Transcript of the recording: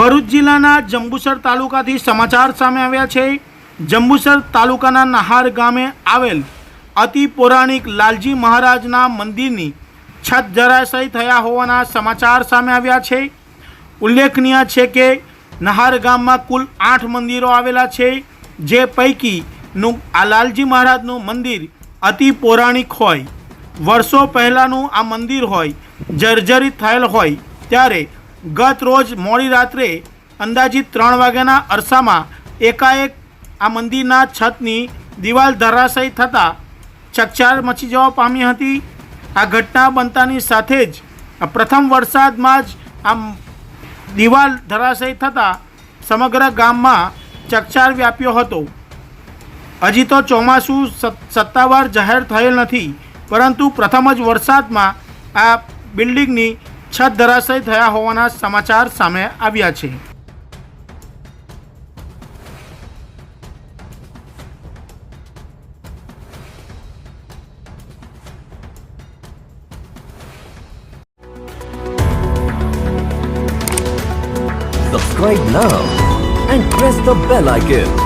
ભરૂચ જિલ્લાના જંબુસર તાલુકાથી સમાચાર સામે આવ્યા છે. જંબુસર તાલુકાના નહાર ગામે આવેલ અતિ પૌરાણિક લાલજી મહારાજના મંદિરની છત જરાશય થયા હોવાના સમાચાર સામે આવ્યા છે. ઉલ્લેખનીય છે કે નહાર ગામમાં કુલ આઠ મંદિરો આવેલા છે, જે પૈકીનું આ લાલજી મહારાજનું મંદિર અતિ પૌરાણિક હોય. વર્ષો પહેલાંનું આ મંદિર હોય, જર્જરિત થયેલ હોય, ત્યારે ગત રોજ મોડી રાત્રે અંદાજિત ત્રણ વાગ્યાના અરસામાં એકાએક આ મંદિરના છતની દિવાલ ધરાશયી થતાં ચકચાર મચી જવા પામી હતી. આ ઘટના બનતાની સાથે જ આ પ્રથમ વરસાદમાં જ આમ દિવાલ ધરાશયી થતાં સમગ્ર ગામમાં ચકચાર વ્યાપ્યો હતો. હજી તો ચોમાસું સત- સત્તાવાર જાહેર થયેલ નથી, પરંતુ પ્રથમ જ વરસાદમાં આ બિલ્ડિંગની છત ધરાશય થયા હોવાના સમાચાર સામે આવ્યા છે Subscribe now and press the bell icon.